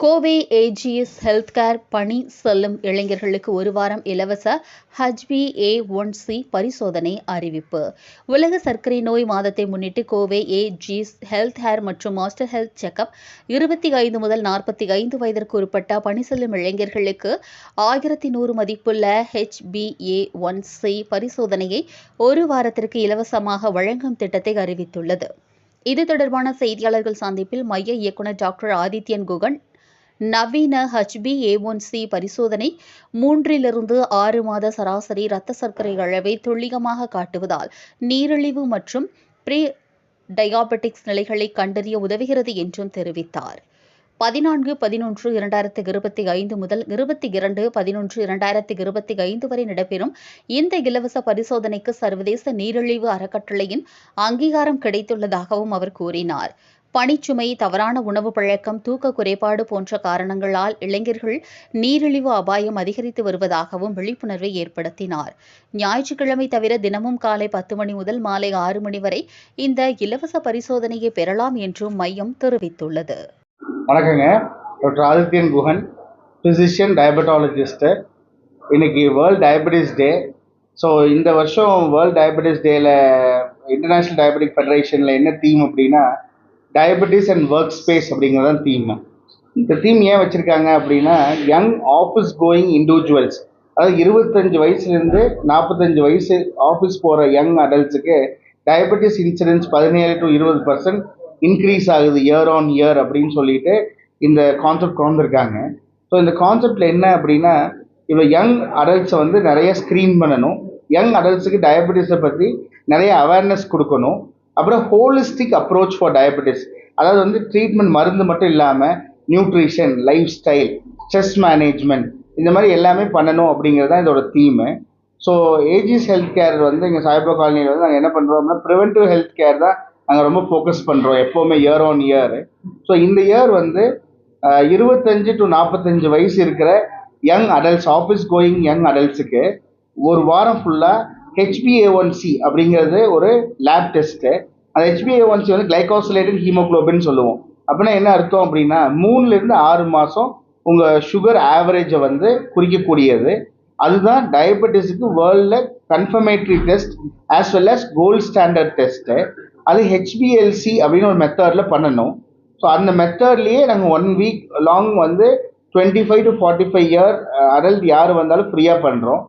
Kovai AGS health care பணி செல்லும் இளைஞர்களுக்கு ஒரு வாரம் இலவச ஹச்பி ஏ ஒன் சி பரிசோதனை அறிவிப்பு. உலக சர்க்கரை நோய் மாதத்தை முன்னிட்டு கோவை ஏஜிஎஸ் ஹெல்த் கேர் மற்றும் மாஸ்டர் ஹெல்த் செக்அப் இருபத்தி ஐந்து முதல் நாற்பத்தி ஐந்து வயதிற்கு உட்பட்ட பணி செல்லும் இளைஞர்களுக்கு ஆயிரத்தி நூறு மதிப்புள்ள ஹெச்பிஏ ஒன் சி பரிசோதனையை ஒரு வாரத்திற்கு இலவசமாக வழங்கும் திட்டத்தை அறிவித்துள்ளது. இது தொடர்பான செய்தியாளர்கள் சந்திப்பில் மைய இயக்குநர் டாக்டர் ஆதித்யன் குகன் நவீன ஹச்பி ஏ ஒன் சி பரிசோதனை மூன்றிலிருந்து ஆறு மாத சராசரி இரத்த சர்க்கரை அளவை துல்லியமாக காட்டுவதால் நீரிழிவு மற்றும் ப்ரீ டயாபெட்டிக்ஸ் நிலைகளை கண்டறிய உதவுகிறது என்றும் தெரிவித்தார். பதினான்கு பதினொன்று இரண்டாயிரத்தி இருபத்தி ஐந்து முதல் இருபத்தி இரண்டு பதினொன்று இரண்டாயிரத்தி இருபத்தி ஐந்து வரை நடைபெறும் இந்த இலவச பரிசோதனைக்கு சர்வதேச நீரிழிவு அறக்கட்டளையின் அங்கீகாரம் கிடைத்துள்ளதாகவும் அவர் கூறினார். பணிச்சுமை தவறான உணவு பழக்கம் தூக்க குறைபாடு போன்ற காரணங்களால் இளைஞர்கள் நீரிழிவு அபாயம் அதிகரித்து வருவதாகவும் விழிப்புணர்வை ஏற்படுத்தினார். ஞாயிற்றுக்கிழமை தவிர தினமும் காலை பத்து மணி முதல் மாலை ஆறு மணி வரை இந்த இலவச பரிசோதனையை பெறலாம் என்றும் மையம் தெரிவித்துள்ளது. வணக்கங்க. Doctor Adithyan Guhan physician diabetologist இன்னைக்கு வேர்ல்ட் டயபெட்டிஸ் டே ஸோ இந்த வருஷம் வேர்ல்ட் டயபெட்டிஸ் டேல இன்டர்நேஷ்னல் டயபெட்டிக் ஃபெடரேஷனில் என்ன தீம் அப்படின்னா டயபெட்டிஸ் அண்ட் ஒர்க் ஸ்பேஸ் அப்படிங்கிறது தான் தீம் இந்த தீம் ஏன் வச்சுருக்காங்க அப்படின்னா யங் ஆஃபீஸ் கோயிங் இண்டிவிஜுவல்ஸ் அதாவது இருபத்தஞ்சு வயசுலேருந்து நாற்பத்தஞ்சு வயசு ஆஃபீஸ் போகிற யங் அடல்ட்ஸுக்கு டயபெட்டிஸ் இன்சூரன்ஸ் பதினேழு டு இருபது பர்சன்ட் இன்க்ரீஸ் ஆகுது இயர் ஆன் இயர் அப்படின்னு சொல்லிட்டு இந்த கான்செப்ட் கொண்டிருக்காங்க ஸோ இந்த கான்செப்டில் என்ன அப்படின்னா இப்போ யங் அடல்ட்ஸை வந்து நிறைய ஸ்க்ரீன் பண்ணணும். யங் அடல்ட்ஸுக்கு டயபெட்டிஸை பற்றி நிறைய அவேர்னஸ் கொடுக்கணும். அப்புறம் ஹோலிஸ்டிக் அப்ரோச் ஃபார் டயபெட்டிஸ் அதாவது வந்து ட்ரீட்மெண்ட் மருந்து மட்டும் இல்லாமல் nutrition lifestyle stress management இந்த மாதிரி எல்லாமே பண்ணணும் அப்படிங்கிறது தான் இதோட theme so AGS health care வந்து இங்கே சாய்பா காலனியில் வந்து நாங்கள் என்ன பண்ணுறோம் அப்படின்னா ப்ரிவென்டிவ் ஹெல்த் கேர் தான் நாங்கள் ரொம்ப ஃபோக்கஸ் பண்ணுறோம் எப்போவுமே இயர் ஆன் இயர் ஸோ இந்த இயர் வந்து இருபத்தஞ்சு டு நாற்பத்தஞ்சு வயசு இருக்கிற young adults office going young அடல்ட்ஸுக்கு ஒரு வாரம் ஃபுல்லாக ஹெச்பிஏ ஒன்சி அப்படிங்கிறது ஒரு லேப் டெஸ்ட்டு அந்த ஹெச்பிஏ ஒன்சி வந்து கிளைகோசிலேட்டட் ஹீமோக்ளோபின் சொல்லுவோம். அப்படின்னா என்ன அர்த்தம் அப்படின்னா மூணுலேருந்து ஆறு மாதம் உங்கள் சுகர் ஆவரேஜை வந்து குறிக்கக்கூடியது. அதுதான் டயபெட்டிஸுக்கு வேர்ல்டில் confirmatory test as well as gold standard test அது ஹெச்பிஎல்சி அப்படின்னு ஒரு மெத்தடில் பண்ணணும். ஸோ அந்த மெத்தட்லேயே நாங்கள் ஒன் வீக் லாங் வந்து twenty five to forty five year adult யார் வந்தாலும் ஃப்ரீயாக பண்ணுறோம்